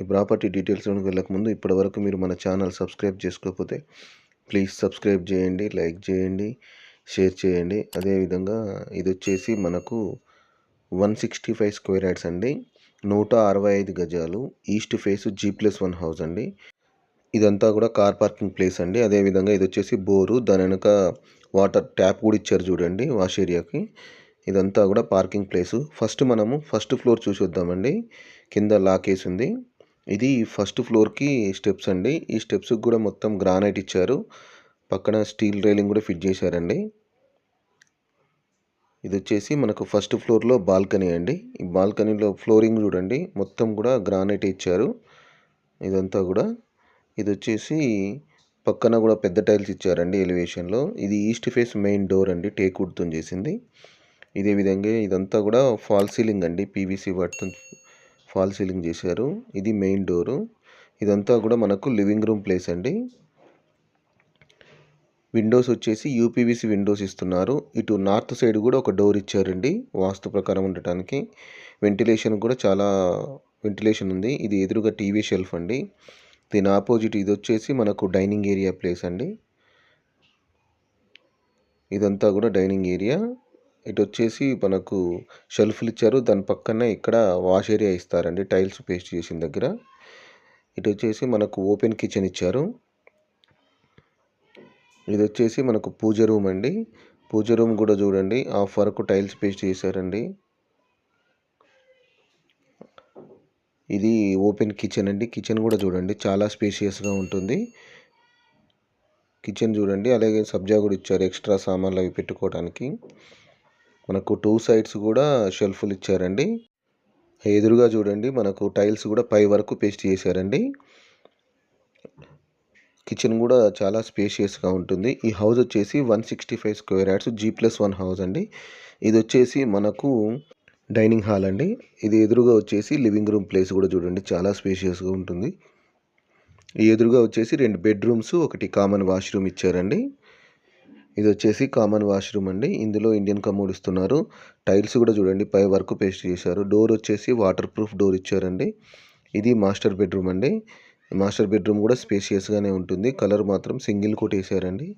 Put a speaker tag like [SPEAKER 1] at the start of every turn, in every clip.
[SPEAKER 1] ఈ ప్రాపర్టీ డీటెయిల్స్లోకి వెళ్ళక ముందు ఇప్పటివరకు మీరు మన ఛానల్ సబ్స్క్రైబ్ చేసుకోకపోతే ప్లీజ్ సబ్స్క్రైబ్ చేయండి లైక్ చేయండి షేర్ చేయండి. అదేవిధంగా ఇది వచ్చేసి మనకు one sixty five square yards అండి. నూట అరవై ఐదు గజాలు east face G plus one house అండి. ఇదంతా కూడా కార్ పార్కింగ్ ప్లేస్ అండి. అదేవిధంగా ఇది వచ్చేసి బోరు దాని వెనుక వాటర్ ట్యాప్ కూడా ఇచ్చారు చూడండి వాష్ ఏరియాకి. ఇదంతా కూడా పార్కింగ్ ప్లేసు. ఫస్ట్ మనము ఫస్ట్ ఫ్లోర్ చూసి వద్దామండి. కింద లాకేసి ఉంది. ఇది ఫస్ట్ ఫ్లోర్కి స్టెప్స్ అండి. ఈ స్టెప్స్కి కూడా మొత్తం గ్రానైట్ ఇచ్చారు. పక్కన స్టీల్ రైలింగ్ కూడా ఫిట్ చేశారండి. ఇది వచ్చేసి మనకు ఫస్ట్ ఫ్లోర్లో బాల్కనీ అండి. ఈ బాల్కనీలో ఫ్లోరింగ్ చూడండి. మొత్తం కూడా గ్రానైట్ ఇచ్చారు. ఇదంతా కూడా. ఇది వచ్చేసి పక్కన కూడా పెద్ద టైల్స్ ఇచ్చారండి ఎలివేషన్లో. ఇది ఈస్ట్ ఫేస్ మెయిన్ డోర్ అండి. టేక్ వుడ్తో చేసింది. ఇదే విధంగా ఇదంతా కూడా ఫాల్ సీలింగ్ అండి. పీవీసీ వాటితో ఫాల్ సీలింగ్ చేశారు. ఇది మెయిన్ డోరు. ఇదంతా కూడా మనకు లివింగ్ రూమ్ ప్లేస్ అండి. విండోస్ వచ్చేసి యూపీవీసీ విండోస్ ఇస్తున్నారు. ఇటు నార్త్ సైడ్ కూడా ఒక డోర్ ఇచ్చారండి వాస్తు ప్రకారం ఉండటానికి. వెంటిలేషన్ కూడా చాలా వెంటిలేషన్ ఉంది. ఇది ఎదురుగా టీవీ షెల్ఫ్ అండి. దీని ఆపోజిట్ ఇది వచ్చేసి మనకు డైనింగ్ ఏరియా ప్లేస్ అండి. ఇదంతా కూడా డైనింగ్ ఏరియా. ఇటు వచ్చేసి మనకు షెల్ఫ్లు ఇచ్చారు దాని పక్కనే ఇక్కడ వాష్ ఏరియా ఇస్తారండి. టైల్స్ పేస్ట్ చేసిన దగ్గర. ఇటు వచ్చేసి మనకు ఓపెన్ కిచెన్ ఇచ్చారు. ఇది వచ్చేసి మనకు పూజ రూమ్ అండి. పూజ రూమ్ కూడా చూడండి. హాఫ్ వరకు టైల్స్ పేస్ట్ చేశారండి. ఇది ఓపెన్ కిచెన్ అండి. కిచెన్ కూడా చూడండి. చాలా స్పేషియస్గా ఉంటుంది. కిచెన్ చూడండి. అలాగే సబ్జా కూడా ఇచ్చారు. ఎక్స్ట్రా సామాన్లు అవి పెట్టుకోవడానికి. మనకు టూ సైడ్స్ కూడా షెల్ఫ్లు ఇచ్చారండి. ఎదురుగా చూడండి మనకు టైల్స్ కూడా పై వరకు పేస్ట్ చేశారండి. కిచెన్ కూడా చాలా స్పేషియస్గా ఉంటుంది. ఈ హౌస్ వచ్చేసి one sixty five square yards G plus one house అండి. ఇది వచ్చేసి మనకు డైనింగ్ హాల్ అండి. ఇది ఎదురుగా వచ్చేసి లివింగ్ రూమ్ ప్లేస్ కూడా చూడండి చాలా స్పేషియస్గా ఉంటుంది. ఈ ఎదురుగా వచ్చేసి రెండు బెడ్రూమ్స్ ఒకటి కామన్ వాష్రూమ్ ఇచ్చారండి. ఇది వచ్చేసి కామన్ వాష్రూమ్ అండి. ఇందులో ఇండియన్ కమోడ్ ఇస్తున్నారు. టైల్స్ కూడా చూడండి పై వరకు పేస్ట్ చేశారు. డోర్ వచ్చేసి వాటర్ ప్రూఫ్ డోర్ ఇచ్చారండి. ఇది మాస్టర్ బెడ్రూమ్ అండి. మాస్టర్ బెడ్రూమ్ కూడా స్పేషియస్గానే ఉంటుంది. కలర్ మాత్రం సింగిల్ కోట్ వేసారండి.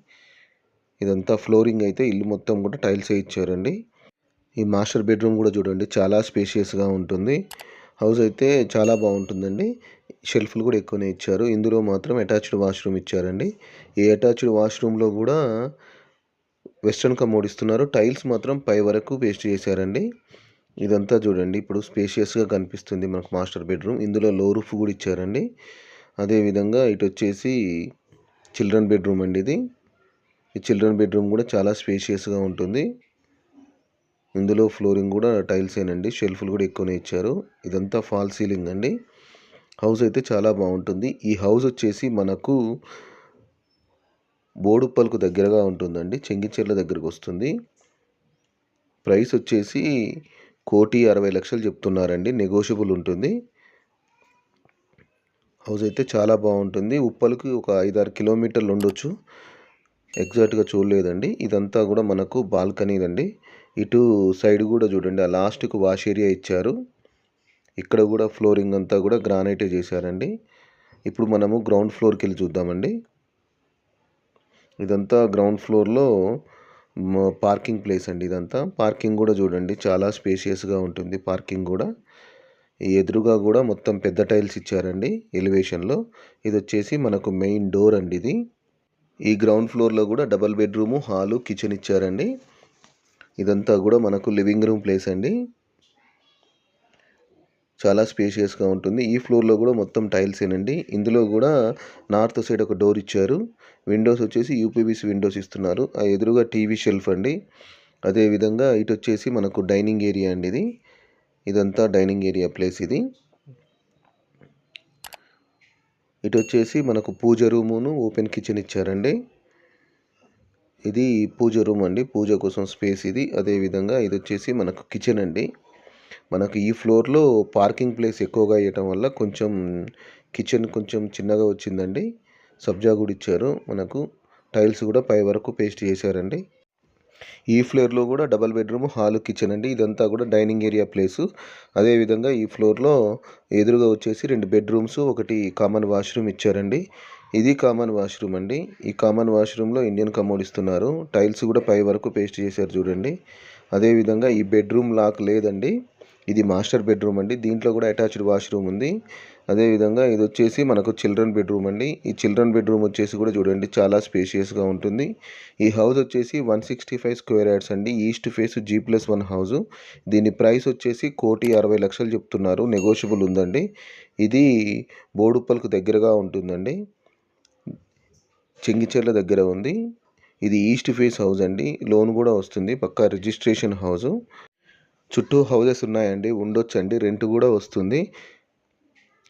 [SPEAKER 1] ఇదంతా ఫ్లోరింగ్ అయితే ఇల్లు మొత్తం కూడా టైల్సే ఇచ్చారండి. ఈ మాస్టర్ బెడ్రూమ్ కూడా చూడండి చాలా స్పేషియస్గా ఉంటుంది. హౌస్ అయితే చాలా బాగుంటుందండి. షెల్ఫ్లు కూడా ఎక్కువనే ఇచ్చారు. ఇందులో మాత్రం అటాచ్డ్ వాష్రూమ్ ఇచ్చారండి. ఈ అటాచ్డ్ వాష్రూమ్లో కూడా వెస్ట్రన్ కమోడ్ ఇస్తున్నారు టైల్స్ మాత్రం పై వరకు పేస్ట్ చేశారండి. ఇదంతా చూడండి. ఇప్పుడు స్పేషియస్గా కనిపిస్తుంది మనకు మాస్టర్ బెడ్రూమ్. ఇందులో లో రూఫ్ కూడా ఇచ్చారండి. అదేవిధంగా ఇటు వచ్చేసి చిల్డ్రన్ బెడ్రూమ్ అండి ఇది. ఈ చిల్డ్రన్ బెడ్రూమ్ కూడా చాలా స్పేషియస్గా ఉంటుంది. ఇందులో ఫ్లోరింగ్ కూడా టైల్సేనండి షెల్ఫ్లు కూడా ఎక్కువనే ఇచ్చారు. ఇదంతా ఫాల్ సీలింగ్ అండి. హౌస్ అయితే చాలా బాగుంటుంది. ఈ హౌస్ వచ్చేసి మనకు బోడుప్పలకు దగ్గరగా ఉంటుందండి. చెంగిచెర్ల దగ్గరకు వస్తుంది. ప్రైస్ వచ్చేసి కోటి అరవై లక్షలు చెప్తున్నారండి. నెగోషియబుల్ ఉంటుంది. హౌస్ అయితే చాలా బాగుంటుంది. ఉప్పల్కి ఒక ఐదారు కిలోమీటర్లు ఉండొచ్చు. ఎగ్జాక్ట్గా చూడలేదండి. ఇదంతా కూడా మనకు బాల్కనీ అండి ఇటు సైడ్ కూడా చూడండి. ఆ లాస్ట్కు వాష్ ఏరియా ఇచ్చారు. ఇక్కడ కూడా ఫ్లోరింగ్ అంతా కూడా గ్రానైటే చేశారండి. ఇప్పుడు మనము గ్రౌండ్ ఫ్లోర్కి వెళ్ళి చూద్దామండి. ఇదంతా గ్రౌండ్ ఫ్లోర్లో పార్కింగ్ ప్లేస్ అండి ఇదంతా. పార్కింగ్ కూడా చూడండి చాలా స్పేషియస్గా ఉంటుంది పార్కింగ్ కూడా. ఎదురుగా కూడా మొత్తం పెద్ద టైల్స్ ఇచ్చారండి ఎలివేషన్లో ఇది వచ్చేసి మనకు మెయిన్ డోర్ అండి ఇది. ఈ గ్రౌండ్ ఫ్లోర్లో కూడా డబల్ బెడ్రూము హాలు కిచెన్ ఇచ్చారండి. ఇదంతా కూడా మనకు లివింగ్ రూమ్ ప్లేస్ అండి. చాలా స్పేషియస్గా ఉంటుంది. ఈ ఫ్లోర్లో కూడా మొత్తం టైల్సేనండి ఇందులో కూడా నార్త్ సైడ్ ఒక డోర్ ఇచ్చారు. విండోస్ వచ్చేసి యూపీవీసీ విండోస్ ఇస్తున్నారు. ఆ ఎదురుగా టీవీ షెల్ఫ్ అండి. అదేవిధంగా ఇటు వచ్చేసి మనకు డైనింగ్ ఏరియా అండి ఇది. ఇదంతా డైనింగ్ ఏరియా ప్లేస్ ఇది. ఇటు వచ్చేసి మనకు పూజ రూమును ఓపెన్ కిచెన్ ఇచ్చారండి. ఇది పూజ రూమ్ అండి. పూజ కోసం స్పేస్ ఇది. అదేవిధంగా ఇది వచ్చేసి మనకు కిచెన్ అండి. మనకు ఈ ఫ్లోర్లో పార్కింగ్ ప్లేస్ ఎక్కువగా ఇవ్వటం వల్ల కొంచెం కిచెన్ కొంచెం చిన్నగా వచ్చిందండి. సబ్జా కూడా ఇచ్చారు. మనకు టైల్స్ కూడా పై వరకు పేస్ట్ చేశారండి. ఈ ఫ్లోర్లో కూడా డబల్ బెడ్రూమ్ హాల్ కిచెన్ అండి. ఇదంతా కూడా డైనింగ్ ఏరియా ప్లేసు. అదేవిధంగా ఈ ఫ్లోర్లో ఎదురుగా వచ్చేసి రెండు బెడ్రూమ్స్ ఒకటి కామన్ వాష్రూమ్ ఇచ్చారండి. ఇది కామన్ వాష్రూమ్ అండి. ఈ కామన్ వాష్రూమ్లో ఇండియన్ కమోడ్ ఇస్తున్నారు. టైల్స్ కూడా పై వరకు పేస్ట్ చేశారు చూడండి. అదేవిధంగా ఈ బెడ్రూమ్ లాక్ లేదండి. ఇది మాస్టర్ బెడ్రూమ్ అండి. దీంట్లో కూడా అటాచ్డ్ వాష్రూమ్ ఉంది. అదేవిధంగా ఇది వచ్చేసి మనకు చిల్డ్రన్ బెడ్రూమ్ అండి. ఈ చిల్డ్రన్ బెడ్రూమ్ వచ్చేసి కూడా చూడండి చాలా స్పేషియస్గా ఉంటుంది. ఈ హౌస్ వచ్చేసి one sixty five square yards అండి. East face G plus one house. దీని ప్రైస్ వచ్చేసి కోటి అరవై లక్షలు చెప్తున్నారు. నెగోషియబుల్ ఉందండి. ఇది బోడుప్పలకు దగ్గరగా ఉంటుందండి. చెంగిచెర్ల దగ్గర ఉంది. ఇది ఈస్ట్ ఫేస్ హౌస్ అండి. లోన్ కూడా వస్తుంది. పక్కా రిజిస్ట్రేషన్ హౌస్. చుట్టూ హౌసెస్ ఉన్నాయండి. ఉండొచ్చండి. రెంట్ కూడా వస్తుంది.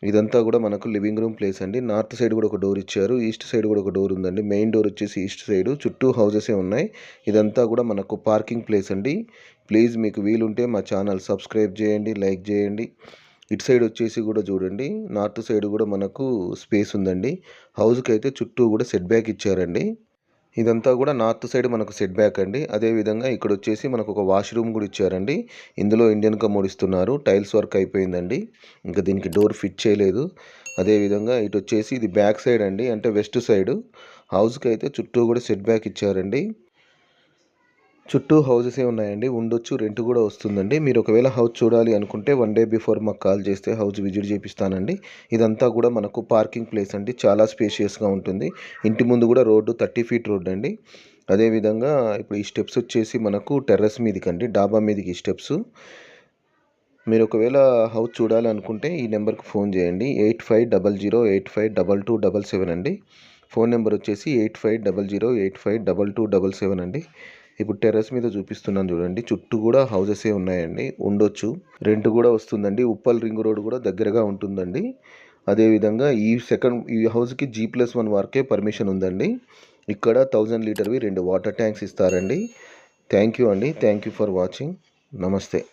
[SPEAKER 1] ఇదంతా కూడా మనకు లివింగ్ రూమ్ ప్లేస్ అండి. నార్త్ సైడ్ కూడా ఒక డోర్ ఇచ్చారు. ఈస్ట్ సైడ్ కూడా ఒక డోర్ ఉందండి. మెయిన్ డోర్ వచ్చేసి ఈస్ట్ సైడ్. చుట్టూ హౌజెసే ఉన్నాయి. ఇదంతా కూడా మనకు పార్కింగ్ ప్లేస్ అండి. ప్లీజ్ మీకు వీలుంటే మా ఛానల్ సబ్స్క్రైబ్ చేయండి లైక్ చేయండి. ఇటు సైడ్ వచ్చేసి కూడా చూడండి. నార్త్ సైడ్ కూడా మనకు స్పేస్ ఉందండి. హౌస్కి అయితే చుట్టూ కూడా సెట్ బ్యాక్ ఇచ్చారండి. ఇదంతా కూడా నార్త్ సైడ్ మనకు సెట్ బ్యాక్ అండి. అదేవిధంగా ఇక్కడ వచ్చేసి మనకు ఒక వాష్రూమ్ కూడా ఇచ్చారండి. ఇందులో ఇండియన్ కమోడ్ ఇస్తున్నారు టైల్స్ వర్క్ అయిపోయిందండి. ఇంకా దీనికి డోర్ ఫిట్ చేయలేదు. అదేవిధంగా ఇటు వచ్చేసి ఇది బ్యాక్ సైడ్ అండి. అంటే వెస్ట్ సైడ్. హౌస్కి అయితే చుట్టూ కూడా సెట్ బ్యాక్ ఇచ్చారండి. చుట్టూ హౌసెసే ఉన్నాయండి. ఉండొచ్చు రెంట్ కూడా వస్తుందండి. మీరు ఒకవేళ హౌస్ చూడాలి అనుకుంటే వన్ డే బిఫోర్ మాకు కాల్ చేస్తే హౌస్ విజిట్ చేపిస్తానండి. ఇదంతా కూడా మనకు పార్కింగ్ ప్లేస్ అండి. చాలా స్పేషియస్గా ఉంటుంది. ఇంటి ముందు కూడా రోడ్డు థర్టీ ఫీట్ రోడ్ అండి. అదేవిధంగా ఇప్పుడు ఈ స్టెప్స్ వచ్చేసి మనకు టెర్రస్ మీదకి అండి డాబా మీదకి ఈ స్టెప్స్ మీరు ఒకవేళ హౌస్ చూడాలనుకుంటే ఈ నెంబర్కి ఫోన్ చేయండి. Eight five double zero eight five double two double seven అండి. ఫోన్ నెంబర్ వచ్చేసి eight five double zero eight five double two double seven అండి. ఇప్పుడు టెర్రస్ మీద చూపిస్తున్నాను చూడండి. చుట్టూ కూడా హౌసెసే ఉన్నాయండి. ఉండొచ్చు. రెంట్ కూడా వస్తుందండి. ఉప్పల్ రింగ్ రోడ్ కూడా దగ్గరగా ఉంటుందండి. అదేవిధంగా ఈ సెకండ్ ఈ హౌస్కి జీ ప్లస్ వన్ వరకే పర్మిషన్ ఉందండి. ఇక్కడ థౌజండ్ లీటర్వి రెండు వాటర్ ట్యాంక్స్ ఇస్తారండి. థ్యాంక్ యూ అండి. థ్యాంక్ యూ ఫర్ వాచింగ్ నమస్తే.